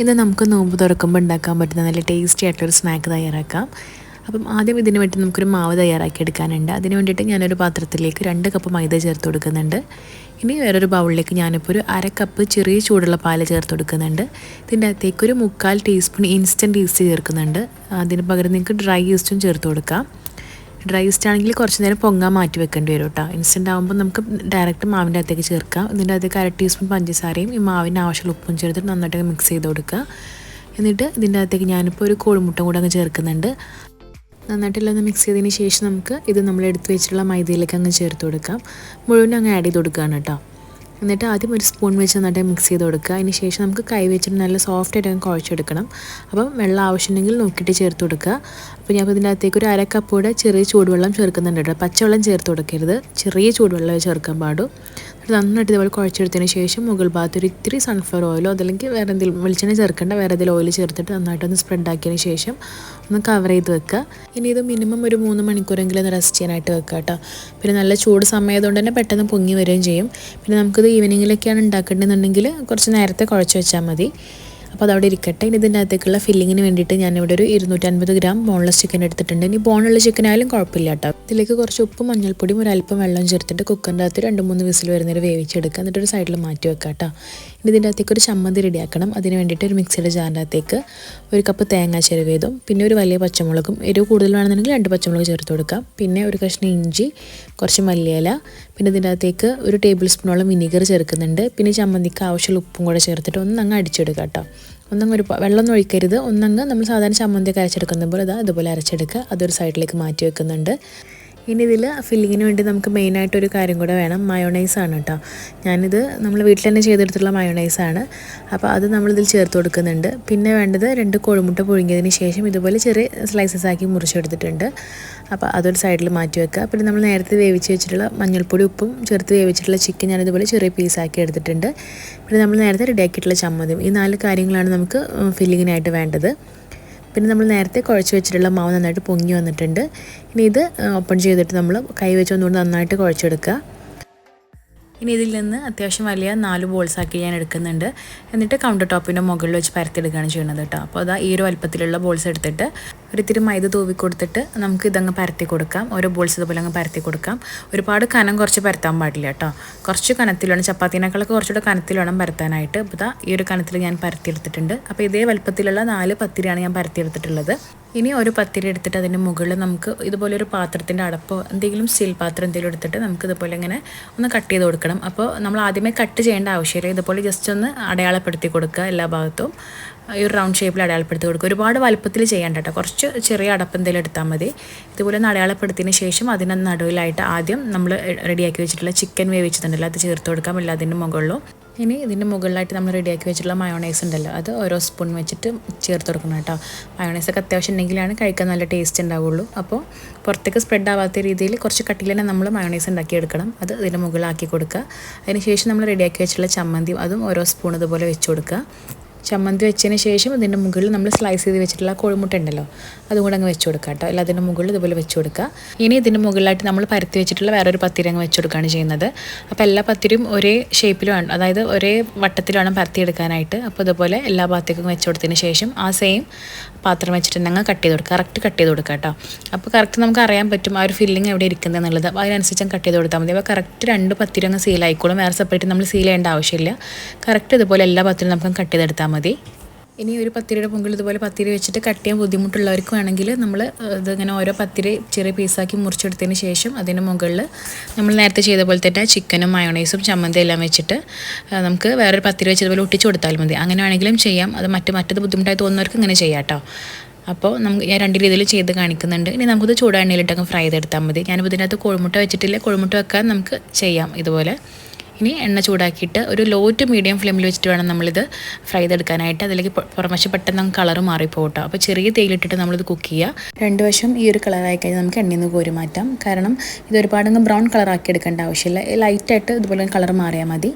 ഇന്ന് നമുക്ക് നോമ്പ് തുറക്കുമ്പോൾ ഉണ്ടാക്കാൻ പറ്റുന്ന നല്ല ടേസ്റ്റി ആയിട്ടുള്ളൊരു സ്നാക്ക് തയ്യാറാക്കാം. അപ്പം ആദ്യം ഇതിന് വേണ്ടി നമുക്കൊരു മാവ് തയ്യാറാക്കി എടുക്കാനുണ്ട്. അതിന് വേണ്ടിയിട്ട് ഞാനൊരു പാത്രത്തിലേക്ക് രണ്ട് കപ്പ് മൈദ ചേർത്ത് കൊടുക്കുന്നുണ്ട്. ഇനി വേറൊരു ബൗളിലേക്ക് ഞാനിപ്പോൾ ഒരു അര കപ്പ് ചെറിയ ചൂടുള്ള പാൽ ചേർത്ത് കൊടുക്കുന്നുണ്ട്. ഇതിന്റെ അകത്തേക്ക് ഒരു മുക്കാൽ ടീസ്പൂൺ ഇൻസ്റ്റന്റ് ഈസ്റ്റ് ചേർക്കുന്നുണ്ട്. അതിന് പകരം നിങ്ങൾക്ക് ഡ്രൈ ഈസ്റ്റും ചേർത്ത് കൊടുക്കാം. ഡ്രൈ ഈസ്റ്റ് ആണെങ്കിൽ കുറച്ച് നേരം പൊങ്ങാൻ മാറ്റി വെക്കേണ്ടി വരും കേട്ടോ ഇൻസ്റ്റന്റ് ആകുമ്പോൾ നമുക്ക് ഡയറക്റ്റ് മാവിന്റെ അകത്തേക്ക് ചേർക്കാം. ഇതിന്റെ അകത്തേക്ക് അര ടീസ്പൂൺ പഞ്ചസാരയും ഈ മാവിന് ആവശ്യമുള്ള ഉപ്പും ചേർത്തിട്ട് നന്നായിട്ട് മിക്സ് ചെയ്ത് കൊടുക്കുക. എന്നിട്ട് ഇതിന്റെ അകത്തേക്ക് ഞാനിപ്പോൾ ഒരു കോഴിമുട്ട കൂടെ അങ്ങ് ചേർക്കുന്നുണ്ട്. നന്നായിട്ടെല്ലാം ഒന്ന് മിക്സ് ചെയ്തതിന് ശേഷം നമുക്ക് ഇത് നമ്മൾ എടുത്തു വെച്ചിട്ടുള്ള മൈദയിലേക്ക് അങ്ങ് ചേർത്ത് കൊടുക്കാം. മുഴുവൻ അങ്ങ് ആഡ് ചെയ്ത് കൊടുക്കുകയാണ് കേട്ടോ എന്നിട്ട് ആദ്യം ഒരു സ്പൂൺ വെച്ച് നന്നായിട്ട് മിക്സ് ചെയ്ത് കൊടുക്കുക. അതിന് ശേഷം നമുക്ക് കൈ വെച്ചിട്ട് നല്ല സോഫ്റ്റ് ആയിട്ട് കുഴച്ചെടുക്കണം. അപ്പം വെള്ളം ആവശ്യമുണ്ടെങ്കിൽ നോക്കിയിട്ട് ചേർത്ത് കൊടുക്കുക. അപ്പോൾ ഞാൻ ഇതിന്റെ അകത്തേക്ക് ഒരു അര കപ്പ് കൂടെ ചെറിയ ചൂടുവെള്ളം ചേർക്കുന്നുണ്ട് കേട്ടോ. പച്ചവെള്ളം ചേർത്ത് കൊടുക്കരുത്. ചെറിയ ചൂടുവെള്ളം ചേർക്കാൻ പാടും. നന്നായിട്ട് ഇതുപോലെ കുഴച്ചെടുത്തതിന് ശേഷം മുകൾ ഭാഗത്ത് ഒരു ഇത്തിരി സൺഫ്ലവർ ഓയിലോ അതല്ലെങ്കിൽ വേറെ എന്തെങ്കിലും വെളിച്ചെണ്ണ ചേർക്കേണ്ട വേറെ ഏതെങ്കിലും ഓയിൽ ചേർത്തിട്ട് നന്നായിട്ടൊന്ന് സ്പ്രെഡ് ആക്കിയതിന് ശേഷം ഒന്ന് കവർ ചെയ്ത് വെക്കുക. ഇനി ഇത് മിനിമം ഒരു മൂന്ന് മണിക്കൂറെങ്കിലും ഒന്ന് റെസ്റ്റ് ചെയ്യാനായിട്ട് വെക്കുക കേട്ടോ. പിന്നെ നല്ല ചൂട് സമയമായതുകൊണ്ട് തന്നെ പെട്ടെന്ന് പൊങ്ങി വരികയും ചെയ്യും. പിന്നെ നമുക്കിത് ഈവനിങ്ങിലൊക്കെയാണ് ഉണ്ടാക്കേണ്ടതെന്നുണ്ടെങ്കിൽ കുറച്ച് നേരത്തെ കുഴച്ച് വെച്ചാൽ മതി. അപ്പോൾ അതവിടെ ഇരിക്കട്ടെ. ഇനി ഇതിന്റെ അകത്തേക്കുള്ള ഫില്ലിങ്ങിന് വേണ്ടിയിട്ട് ഞാനിവിടെ ഒരു ഇരുന്നൂറ്റൻപത് ഗ്രാം ബോൺലെസ് ചിക്കൻ എടുത്തിട്ടുണ്ട്. ഇനി ബോണുള്ള ചിക്കൻ ആയാലും കുഴപ്പമില്ല കേട്ടോ. ഇതിലേക്ക് കുറച്ച് ഉപ്പും മഞ്ഞൾപ്പൊടിയും അല്പം വെള്ളം ചേർത്തിട്ട് കുക്കറിന്റെ അകത്ത് രണ്ട് മൂന്ന് വിസിൽ വരുന്നവരെ വേവിച്ചെടുക്കുക. എന്നിട്ടൊരു സൈഡിൽ മാറ്റി വെക്കാം കേട്ടോ. ഇതിന്റെ അകത്തേക്ക് ഒരു ചമ്മന്തി റെഡിയാക്കണം. അതിന് വേണ്ടിയിട്ട് ഒരു മിക്സിയുടെ ജാറിന്റെ അകത്തേക്ക് ഒരു കപ്പ് തേങ്ങ ചെരുവേതും പിന്നെ ഒരു വലിയ പച്ചമുളകും എരിവ് കൂടുതൽ വേണമെന്നുണ്ടെങ്കിൽ രണ്ട് പച്ചമുളക് ചേർത്ത് കൊടുക്കാം. പിന്നെ ഒരു കഷ്ണം ഇഞ്ചി കുറച്ച് മല്ലിയില പിന്നെ ഇതിന്റെ അകത്തേക്ക് ഒരു ടേബിൾ സ്പൂണോളം വിനീഗർ ചേർക്കുന്നുണ്ട്. പിന്നെ ചമ്മന്തിക്ക് ആവശ്യമുള്ള ഉപ്പും കൂടെ ചേർത്തിട്ട് ഒന്നങ്ങ് അടിച്ചെടുക്കുക കേട്ടോ. ഒന്നങ്ങ് ഒരു വെള്ളം ഒഴിക്കരുത്. ഒന്നങ്ങ് നമ്മൾ സാധാരണ ചമ്മന്തിയൊക്കെ അരച്ചെടുക്കുന്ന പോലെ ഇതാ അതുപോലെ അരച്ചെടുക്കുക. അതൊരു സൈഡിലേക്ക് മാറ്റി വെക്കുന്നുണ്ട്. ഇനി ഇതിൽ ഫില്ലിങ്ങിന് വേണ്ടി നമുക്ക് മെയിനായിട്ടൊരു കാര്യം കൂടെ വേണം. മയോണൈസ് ആണ് കേട്ടോ ഞാനിത് നമ്മൾ വീട്ടിൽ തന്നെ ചെയ്തെടുത്തുള്ള മയോണൈസ് ആണ്. അപ്പോൾ അത് നമ്മളിതിൽ ചേർത്ത് കൊടുക്കുന്നുണ്ട്. പിന്നെ വേണ്ടത് രണ്ട് കോഴിമുട്ട പുഴുങ്ങിയതിന് ശേഷം ഇതുപോലെ ചെറിയ സ്ലൈസസ് ആക്കി മുറിച്ചെടുത്തിട്ടുണ്ട്. അപ്പോൾ അതൊരു സൈഡിൽ മാറ്റി വെക്കുക. പിന്നെ നമ്മൾ നേരത്തെ വേവിച്ച് വെച്ചിട്ടുള്ള മഞ്ഞൾപ്പൊടി ഉപ്പും ചേർത്ത് വേവിച്ചിട്ടുള്ള ചിക്കൻ ഞാനിതുപോലെ ചെറിയ പീസാക്കി എടുത്തിട്ടുണ്ട്. പിന്നെ നമ്മൾ നേരത്തെ റെഡിയാക്കിയിട്ടുള്ള ചമ്മന്തിയും ഈ നാല് കാര്യങ്ങളാണ് നമുക്ക് ഫില്ലിങ്ങിനായിട്ട് വേണ്ടത്. പിന്നെ നമ്മൾ നേരത്തെ കുഴച്ച് വെച്ചിട്ടുള്ള മാവ് നന്നായിട്ട് പൊങ്ങി വന്നിട്ടുണ്ട്. ഇനി ഇത് ഓപ്പൺ ചെയ്തിട്ട് നമ്മൾ കൈ വെച്ച് ഒന്നുകൊണ്ട് നന്നായിട്ട് കുഴച്ചെടുക്കുക. ഇനി ഇതിൽ നിന്ന് അത്യാവശ്യം വലിയ നാല് ബോൾസ് ആക്കി ഞാൻ എടുക്കുന്നുണ്ട്. എന്നിട്ട് കൗണ്ടർ ടോപ്പിന്റെ മുകളിൽ വെച്ച് പരത്തിയെടുക്കുകയാണ് ചെയ്യുന്നത് കേട്ടോ. അപ്പോൾ അതാ ഈ ഒരു വലുപ്പത്തിലുള്ള ബോൾസ് എടുത്തിട്ട് ഒരിത്തിരി മൈദ തൂവി കൊടുത്തിട്ട് നമുക്ക് ഇതങ്ങ് പരത്തി കൊടുക്കാം. ഓരോ ബോൾസ് ഇതുപോലെ അങ്ങ് പരത്തി കൊടുക്കാം. ഒരുപാട് കനം കുറച്ച് പരത്താൻ പാടില്ല കേട്ടോ. കുറച്ച് കനത്തിൽ വേണം. ചപ്പാത്തിനേക്കാളൊക്കെ കുറച്ചുകൂടെ കനത്തിൽ വേണം പരത്താനായിട്ട്. അപ്പോൾ ഈ ഒരു കനത്തിൽ ഞാൻ പരത്തിയെടുത്തിട്ടുണ്ട്. അപ്പോൾ ഇതേ വലുപ്പത്തിലുള്ള നാല് പത്തിരിയാണ് ഞാൻ പരത്തിയെടുത്തിട്ടുള്ളത്. ഇനി ഒരു പത്തിരി എടുത്തിട്ട് അതിന്റെ മുകളിൽ നമുക്ക് ഇതുപോലെ ഒരു പാത്രത്തിന്റെ അടപ്പോ എന്തെങ്കിലും സ്റ്റീൽ പാത്രം എന്തെങ്കിലും എടുത്തിട്ട് നമുക്ക് ഇതുപോലെ ഇങ്ങനെ ഒന്ന് കട്ട് ചെയ്ത് കൊടുക്കണം. അപ്പോൾ നമ്മൾ ആദ്യമേ കട്ട് ചെയ്യേണ്ട ആവശ്യമില്ല. ഇതുപോലെ ജസ്റ്റ് ഒന്ന് അടയാളപ്പെടുത്തി കൊടുക്കുക എല്ലാ ഭാഗത്തും. ഈ ഒരു റൗണ്ട് ഷേപ്പിൽ അടയാളപ്പെടുത്തി കൊടുക്കുക. ഒരുപാട് വലുപ്പത്തിൽ ചെയ്യേണ്ട കേട്ടോ. കുറച്ച് ചെറിയ അടപ്പ് എന്തെങ്കിലും എടുത്താൽ മതി. ഇതുപോലെ ഒന്ന് അടയാളപ്പെടുത്തിയതിന് ശേഷം അതിന് നടുവിലായിട്ട് ആദ്യം നമ്മൾ റെഡിയാക്കി വെച്ചിട്ടുള്ള ചിക്കൻ വേവിച്ചിട്ടുണ്ടല്ലോ അത് ചേർത്ത് കൊടുക്കാം. അല്ല അതിന്റെ മുകളിലും ഇനി ഇതിന്റെ മുകളിലായിട്ട് നമ്മൾ റെഡിയാക്കി വെച്ചിട്ടുള്ള മയോണൈസ് ഉണ്ടല്ലോ. അത് ഓരോ സ്പൂൺ വെച്ചിട്ട് ചേർത്ത് കൊടുക്കണം കേട്ടോ. മയോണൈസൊക്കെ അത്യാവശ്യം ഉണ്ടെങ്കിലാണ് കഴിക്കാൻ നല്ല ടേസ്റ്റ് ഉണ്ടാവുള്ളൂ. അപ്പോൾ പുറത്തേക്ക് സ്പ്രെഡ് ആവാത്ത രീതിയിൽ കുറച്ച് കട്ടിയിൽ തന്നെ നമ്മൾ മയോണൈസ് ഉണ്ടാക്കി എടുക്കണം അത് ഇതിന്റെ മുകളിലാക്കി കൊടുക്കുക. അതിന് ശേഷം നമ്മൾ റെഡിയാക്കി വെച്ചിട്ടുള്ള ചമ്മന്തിയും അതും ഓരോ സ്പൂൺ ഇതുപോലെ വെച്ച് കൊടുക്കുക. ചമ്മന്തി വെച്ചതിന് ശേഷം ഇതിന്റെ മുകളിൽ നമ്മൾ സ്ലൈസ് ചെയ്ത് വെച്ചിട്ടുള്ള കോഴിമുട്ട ഉണ്ടല്ലോ അതും കൂടെ അങ്ങ് വെച്ച് കൊടുക്കുക കേട്ടോ. അല്ല അതിന്റെ മുകളിൽ ഇതുപോലെ വെച്ച് കൊടുക്കുക. ഇനി ഇതിന്റെ മുകളിലായിട്ട് നമ്മൾ പരത്തി വെച്ചിട്ടുള്ള വേറൊരു പത്തിരി അങ്ങ് വെച്ച് കൊടുക്കുകയാണ് ചെയ്യുന്നത്. അപ്പോൾ എല്ലാ പത്തിരിയും ഒരേ ഷേപ്പിലും അതായത് ഒരേ വട്ടത്തിൽ വേണം പരത്തിയെടുക്കാനായിട്ട്. അപ്പോൾ ഇതുപോലെ എല്ലാ ഭാഗത്തേക്കും വെച്ച് കൊടുത്തതിന് ശേഷം ആ സെയിം പാത്രം വെച്ചിട്ട് അങ്ങ് കട്ട് ചെയ്ത് കൊടുക്കുക. കറക്റ്റ് കട്ട് ചെയ്ത് കൊടുക്കുക കേട്ടോ. അപ്പോൾ കറക്റ്റ് നമുക്ക് അറിയാൻ പറ്റും ആ ഒരു ഫില്ലിങ് എവിടെ ഇരിക്കുന്നത് എന്നുള്ളത്. അപ്പോൾ അതിനനുസരിച്ച് കട്ട് ചെയ്ത് കൊടുത്താൽ മതി. അപ്പോൾ കറക്റ്റ് രണ്ട് പത്തിരി അങ്ങ് സീലായിക്കോളും വേറെ സെപ്പറേറ്റ് നമ്മൾ സീൽ ചെയ്യേണ്ട ആവശ്യമില്ല. കറക്റ്റ് ഇതുപോലെ എല്ലാ പത്തിരും നമുക്ക് കട്ട് ചെയ്തെടുത്താൽ ഇനി ഒരു പത്തിരിയുടെ പൊങ്കൽ ഇതുപോലെ പത്തിരി വെച്ചിട്ട് കട്ട് ചെയ്യാൻ ബുദ്ധിമുട്ടുള്ളവർക്ക് വേണമെങ്കിൽ നമ്മൾ ഇതിങ്ങനെ ഓരോ പത്തിരി ചെറിയ പീസാക്കി മുറിച്ചെടുത്തതിന് ശേഷം അതിന് മുകളിൽ നമ്മൾ നേരത്തെ ചെയ്ത പോലെ തന്നെ ചിക്കനും മയോണൈസും ചമ്മന്തി എല്ലാം വെച്ചിട്ട് നമുക്ക് വേറൊരു പത്തിരി വെച്ച് ഇതുപോലെ ഒട്ടിച്ചു കൊടുത്താൽ മതി. അങ്ങനെ വേണമെങ്കിലും ചെയ്യാം. അത് മറ്റു മറ്റത് ബുദ്ധിമുട്ടായി തോന്നുന്നവർക്ക് ഇങ്ങനെ ചെയ്യാം കേട്ടോ. അപ്പോൾ നമുക്ക് ഞാൻ രണ്ട് രീതിയിൽ ചെയ്ത് കാണിക്കുന്നുണ്ട്. ഇനി നമുക്കിത് ചൂടാണെണ്ണിലിട്ടങ്ങ് ഫ്രൈ ചെയ്തെടുത്താൽ മതി. ഞാനിപ്പോൾ ഇതിനകത്ത് കോഴിമുട്ട വെച്ചിട്ടില്ല. കോഴിമുട്ട വെക്കാൻ നമുക്ക് ചെയ്യാം ഇതുപോലെ. ഇനി എണ്ണ ചൂടാക്കിയിട്ട് ഒരു ലോ ടു മീഡിയം ഫ്ലെയിമിൽ വെച്ചിട്ട് വേണം നമ്മളിത് ഫ്രൈ ചെയ്തെടുക്കാനായിട്ട്. അതിലേക്ക് പുറമശ് പെട്ടെന്ന് കളർ മാറിപ്പോട്ടോ അപ്പോൾ ചെറിയ തേയിലിട്ടിട്ട് നമ്മളിത് കുക്ക് ചെയ്യുക രണ്ട് വശം ഈ ഒരു കളറായി കഴിഞ്ഞാൽ നമുക്ക് എണ്ണയിൽ നിന്ന് കോരി മാറ്റാം. കാരണം ഇത് ഒരുപാടങ്ങ് ബ്രൗൺ കളറാക്കി എടുക്കേണ്ട ആവശ്യമില്ല. ലൈറ്റായിട്ട് ഇതുപോലെ കളർ മാറിയാൽ മതി.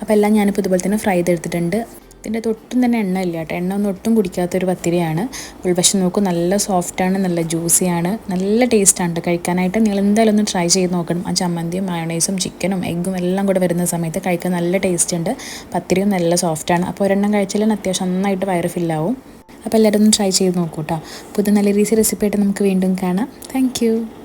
അപ്പോൾ എല്ലാം ഞാനിപ്പോൾ ഇതുപോലെ തന്നെ ഫ്രൈ ചെയ്തെടുത്തിട്ടുണ്ട്. ഇതിന്റെ തൊട്ടും തന്നെ എണ്ണ ഇല്ല കേട്ടോ. എണ്ണ ഒന്നും ഒട്ടും കുടിക്കാത്തൊരു പത്തിരിയാണ്. ഉൾവശം നോക്കൂ നല്ല സോഫ്റ്റാണ് നല്ല ജ്യൂസിയാണ് നല്ല ടേസ്റ്റാണ് കഴിക്കാനായിട്ട് നിങ്ങൾ എന്തായാലും ഒന്ന് ട്രൈ ചെയ്ത് നോക്കണം. ആ ചമ്മന്തിയും മയോണൈസും ചിക്കനും എഗ്ഗും എല്ലാം കൂടെ വരുന്ന സമയത്ത് കഴിക്കാൻ നല്ല ടേസ്റ്റ് ഉണ്ട്. പത്തിരിയും നല്ല സോഫ്റ്റാണ് അപ്പോൾ ഒരെണ്ണം കഴിച്ചാലും അത്യാവശ്യം നന്നായിട്ട് വയറ് ഫില്ലാവും അപ്പോൾ എല്ലാവരും ഒന്ന് ട്രൈ ചെയ്ത് നോക്കൂ കേട്ടോ. പുതിയ നല്ല രീതി റെസിപ്പി ആയിട്ട് നമുക്ക് വീണ്ടും കാണാം. താങ്ക്